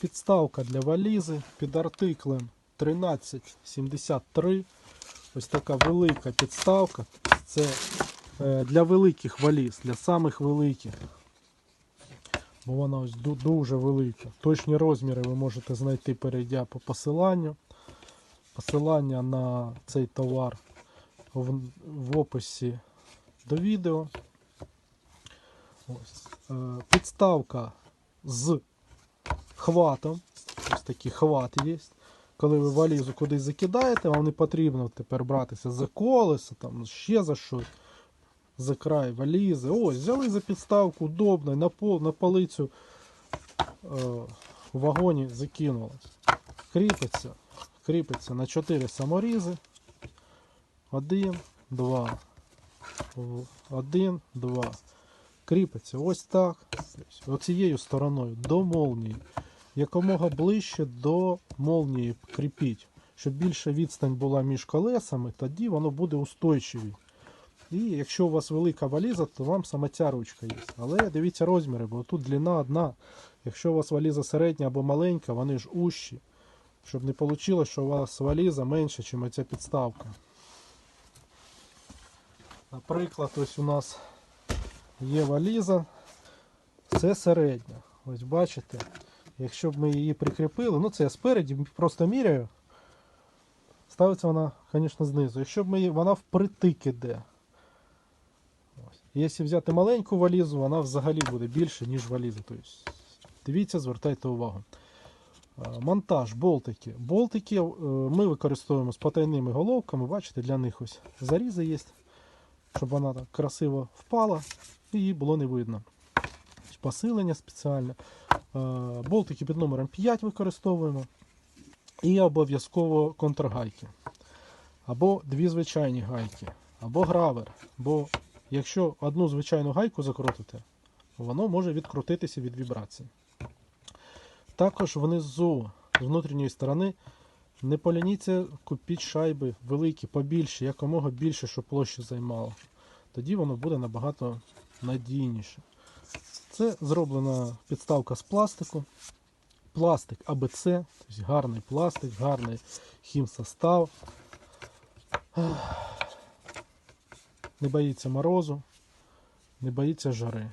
Підставка для валізи під артиклем 1373. Ось така велика підставка. Це е, для великих валіз, для самих великих. Бо вона ось дуже велика. Точні розміри ви можете знайти, перейдя по посиланню. Посилання на цей товар в, в описі до відео. Ось. Е, підставка з хватом. Ось такий хват є. Коли ви валізу кудись закидаєте, вам не потрібно тепер братися за колесо, там ще за щось. За край валізи. Ось, взяли за підставку удобно, на, пол, на полицю е, в вагоні закинули. Кріпиться. Кріпиться на 4 саморізи. Один, два. Один, два. Кріпиться ось так. Оцією стороною до молнії. Якомога ближче до молнії кріпіть. Щоб більша відстань була між колесами, тоді воно буде устойчиві. І якщо у вас велика валіза, то вам саме ця ручка є. Але дивіться розміри, бо тут длина одна. Якщо у вас валіза середня або маленька, вони ж ущі. Щоб не вийшло, що у вас валіза менша, ніж ця підставка. Наприклад, ось у нас є валіза. Це середня. Ось бачите. Якщо б ми її прикріпили, ну це я спереді просто міряю. Ставиться вона, звісно, знизу. Якщо б ми її, вона впритик іде. Якщо взяти маленьку валізу, вона взагалі буде більше, ніж валіза. Тобто, дивіться, звертайте увагу. Монтаж, болтики. Болтики е, ми використовуємо з потайними головками. Бачите, для них ось зарізи є, щоб вона так красиво впала і її було не видно. Посилення спеціальне. Е, Болтики під номером 5 використовуємо. І обов'язково контргайки. Або дві звичайні гайки, або гравер. Бо якщо одну звичайну гайку закрутите, воно може відкрутитися від вібрацій. Також внизу, з внутрішньої сторони, не поляніться, купіть шайби великі, побільше, якомога більше, щоб площу займало. Тоді воно буде набагато надійніше. Це зроблена підставка з пластику. Пластик АБЦ, тобто гарний пластик, гарний хімсостав. Не боїться морозу, не боїться жари.